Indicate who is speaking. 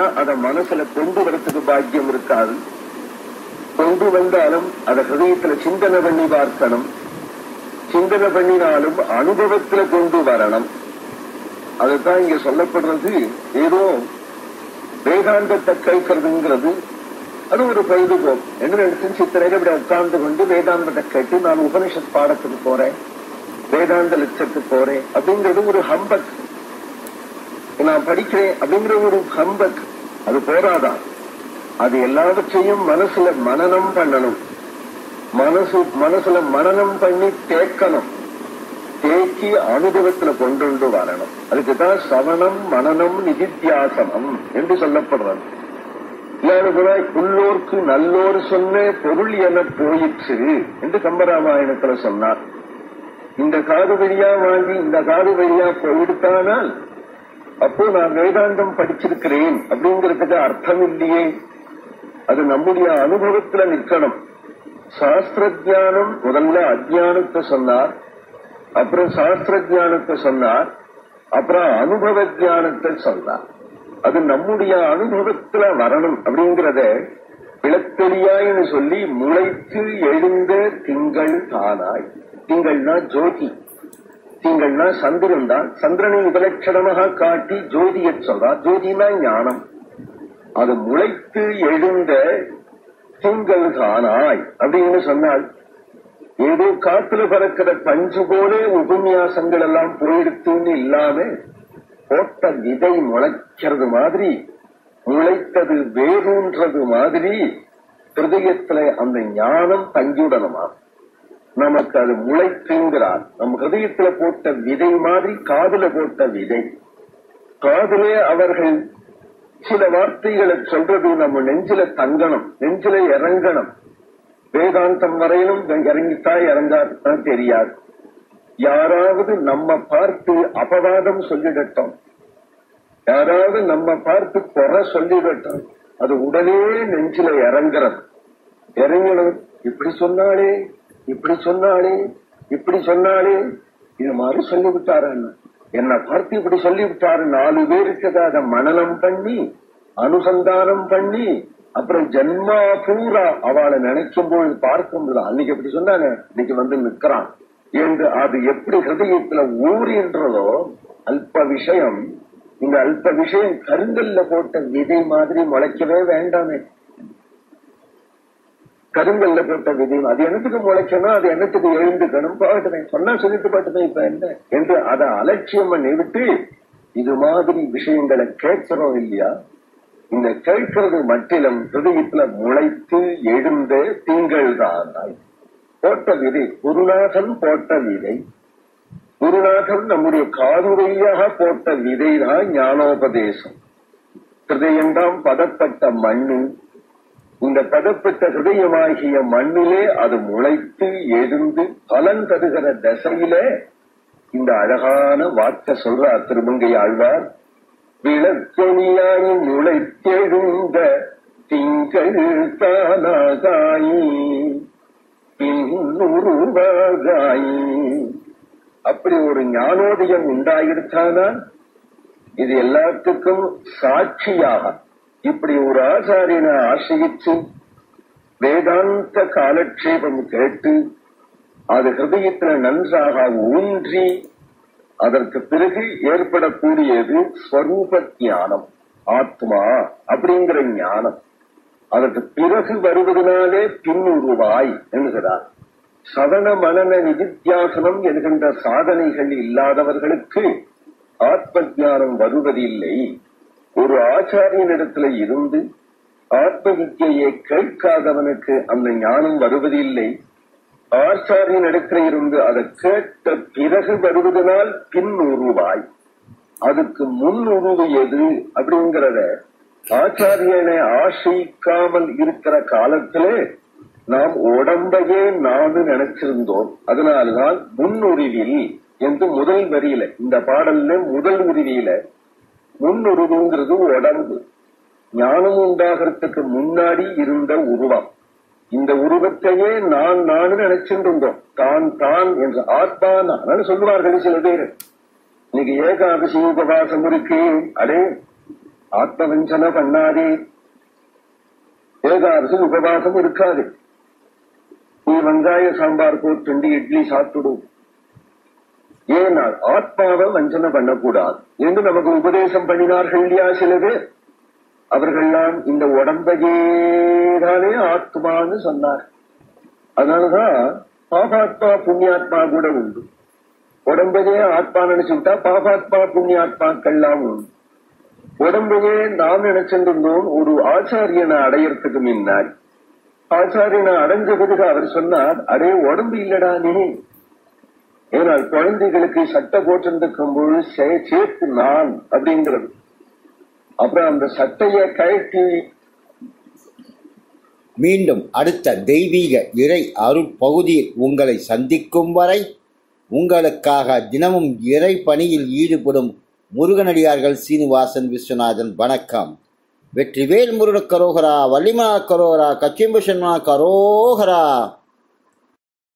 Speaker 1: கேட்கறதுக்கே அதை மனசுல கொண்டு வரத்துக்கு பாக்கியம் இருக்காது. கொண்டு வந்தாலும் அதை ஹிருதயத்துல சிந்தனை பண்ணி பார்க்கணும். சிந்தனை பண்ணினாலும் அனுபவத்துல கொண்டு வரணும். அதுதான் இங்க சொல்லப்படுறது. ஏதோ வேதாந்தத்தை கேட்கறதுங்கிறது. அது ஒரு பொழுதுபோக்கு. என்ன நினைச்சு சித்திரையில இப்படி உட்கார்ந்து கொண்டு வேதாந்தத்தை கேட்டு நான் உபனிஷத் பாடத்துக்கு போறேன். வேதாந்த லட்சத்துக்கு போறேன். அப்படிங்கிறது ஒரு ஹம்பக் நான் படிக்கிறேன் அப்படிங்கிற ஒரு ஹம்பக் அது போராதான் அது எல்லாவற்றையும் மனசுல மனனம் பண்ணணும். மனசு மனசுல மனனம் பண்ணி தேக்கணும். தேக்கி அனுபவத்துல கொண்டு வரணும். அதுக்குதான் சவணம் மனனம் நிதித்தியாசனம் என்று சொல்லப்படுறது. இல்லாதவராய் உள்ளோர்க்கு நல்லோர் சொன்ன பொருள் என போயிற்று என்று கம்பராமாயணத்துல சொன்னார். இந்த காது வழியா வாங்கி இந்த காது வழியா போயிடுத்தானால் அப்போ நான் வேதாந்தம் படிச்சிருக்கிறேன் அப்படிங்கிறதுக்கு அர்த்தம் இல்லையே. அது நம்முடைய அனுபவத்துல நிற்கணும். சாஸ்திர ஜானம் முதல்ல அஜானத்தை சொன்னார் அப்புறம் சாஸ்திர ஜானத்தை சொன்னார் அப்புறம் அனுபவ ஜானத்தை சொன்னார். அது நம்முடைய அனுபவத்துல வரணும் அப்படிங்கறத விளத்தெளியாயின்னு சொல்லி முளைத்து எழுந்த திங்கள் தானாய். திங்கள்னா ஜோதி. திங்கள்னா சந்திரன் தான் சந்திரனை உபலட்சணமாக காட்டி ஜோதியை சொல்றா. ஜோதினா ஞானம். அது முளைத்து எழுந்த திங்கள் தானாய் அப்படின்னு சொன்னால் ஏதோ காத்துல பறக்கிற பஞ்சு போல உபன்யாசங்கள் எல்லாம் போயிடுத்துன்னு இல்லாம போட்ட விதை முளைக்கிறது மாதிரி முளைத்தது வேரூன்றது மாதிரி ஹிருதயத்துல அந்த ஞானம் தங்கிவிடணுமா? நமக்கு அது முளைத்துங்கிறார் நம் ஹதயத்துல போட்ட விதை மாதிரி காதுல போட்ட விதை. காதுலே அவர்கள் சில வார்த்தைகளை சொல்றது நம்ம நெஞ்சில தங்கணும் நெஞ்சில இறங்கணும். வேதாந்தம் வரையிலும் இறங்கித்தா இறங்காதான் தெரியாது. யாராவது நம்ம பார்த்து அபவாதம் சொல்லிடட்டும். யாராவது நம்ம பார்த்து குறை சொல்லிடட்டும். அது உடனே நெஞ்சில இறங்குறது. இறங்கணும் இப்படி சொன்னாலே இப்படி சொன்னாலே இப்படி சொன்னாலே இது மாதிரி சொல்லிவிட்டாரு என்ன பார்த்து இப்படி சொல்லிவிட்டாரு. நாலு பேருக்கு அதை மனநம் பண்ணி அனுசந்தானம் பண்ணி அப்புறம் ஜென்மா பூரா அவளை நினைக்கும் போது பார்க்கும்போது அன்னைக்கு எப்படி சொன்னாங்க இன்னைக்கு வந்து நிற்கிறான். என்று அது எப்படி ஹிருதயத்துல ஊறின்றதோ அல்ப விஷயம் இந்த அல்ப விஷயம் கருங்கல்ல போட்ட விதை மாதிரி முளைக்கவே வேண்டாமே. கருங்கல்ல போட்ட விதை. அது என்னத்துக்கு முளைக்கணும் அது என்னத்துக்கு எழுந்துக்கணும் பாட்டுமே சொன்னா சொல்லிட்டு பாட்டுமே இப்ப என்ன? என்று அதை அலட்சியம் பண்ணி விட்டு இது மாதிரி விஷயங்களை கேட்கிறோம் இல்லையா? இந்த கேட்கிறது மட்டிலும் ஹிருதயத்துல முளைத்து எழுந்த தீங்கள் தான் போட்ட விதை குருநாதன் போட்ட விதை. குருநாதன் நம்முடைய காதுரையாக போட்ட விதை தான் ஞானோபதேசம். ஹிருதயம்தான் பதப்பட்ட மண்ணு. இந்த பதப்பட்ட ஹிருதயமாகிய மண்ணிலே அது முளைத்து எழுந்து பலன் தருகிற தசையிலே இந்த அழகான வார்த்தை சொல்றார் திருமங்கை ஆழ்வார். விளக்கொழியாய் முளைத்தெழுந்த திங்கள் தானாகாயி பின்னுருவாகாயி. அப்படி ஒரு ஞானோதயம் உண்டாயிருச்சானால் இது எல்லாத்துக்கும் சாட்சியாக இப்படி ஒரு ஆசாரியனை ஆசிரியிச்சு வேதாந்த காலட்சேபம் கேட்டு அது ஹிருதயத்துல நன்றாக ஊன்றி அதற்கு பிறகு ஏற்படக்கூடியது ஸ்வரூப ஞானம் ஆத்மா அப்படிங்கிற ஞானம். அதற்கு பிறகு வருவதனாலே பின்னுருவாய் என்கிறார். சதன மனன நிதித்தியாசனம் என்கின்ற சாதனைகள் இல்லாதவர்களுக்கு ஆத்ம ஜானம் வருவதில்லை. ஒரு ஆச்சாரியனிடத்துல இருந்து ஆத்ம வித்தியை கேட்காதவனுக்கு அந்த ஞானம் வருவதில்லை. ஆச்சாரியன் இடத்துல இருந்து அதை கேட்ட பிறகு வருவதனால் பின் உருவாய். அதுக்கு முன் உருவு எது அப்படிங்கிறத ஆச்சாரியனை ஆசைக்காமல் இருக்கிற காலத்திலே நாம் உடம்பையே நானு நினைச்சிருந்தோம். அதனால்தான் முன்னுரிவில் என்று முதல் வரியில இந்த பாடல்ல முதல் உருவியில முன்னுருவுங்கிறது உடம்பு. ஞானம் உண்டாகிறதுக்கு முன்னாடி இருந்த உருவம். இந்த உருவத்தையே நான் நான் நினைச்சுட்டு இருந்தோம் தான் தான் என்று ஆத்மா நான் சொல்லுவார்கள் சில பேர். இன்னைக்கு ஏகாதசி உபவாசம் இருக்கு. அடே ஆத்மவஞ்சன பண்ணாதே. ஏகாதசி உபவாசம் இருக்காது. நீ வெங்காய சாம்பார் போட்டு இட்லி சாப்பிடுவோம் ஏனால் ஆத்மாவை வஞ்சனை பண்ணக்கூடாது. என்று நமக்கு உபதேசம் பண்ணினார்கள் இல்லையா சில பேர் அவர்கள்லாம் இந்த உடம்பையேதானே ஆத்மான்னு சொன்னார். அதனாலதான் பாபாத்மா புண்ணியாத்மா கூட உண்டு. உடம்பையே ஆத்மா நினைச்சுட்டா பாபாத்மா புண்ணியாத்மாக்கள்லாம் உண்டு. உடம்பையே நாம் நினைச்சிருந்தோம் ஒரு ஆச்சாரியனை அடையறதுக்கு முன்னாடி. ஆச்சாரியனை அடைஞ்ச பிறகு அவர் சொன்னார் அடே உடம்பு இல்லடா நீ. ஏனால் குழந்தைகளுக்கு சட்டை போட்டிருந்திருக்கும் பொழுது சேர்த்து நான் அப்படிங்கிறது. அப்புறம் அந்த சட்டைய கழட்டி
Speaker 2: மீண்டும் அடுத்த தெய்வீக இறை அருள் பகுதியில் உங்களை சந்திக்கும் வரை உங்களுக்காக தினமும் இறை பணியில் ஈடுபடும் முருகனடியார்கள் சீனிவாசன் விஸ்வநாதன். வணக்கம். வெற்றிவேல் முருகன் கரோகரா வள்ளிமலா கரோகரா கச்சிம்புஷன்மா கரோகரா.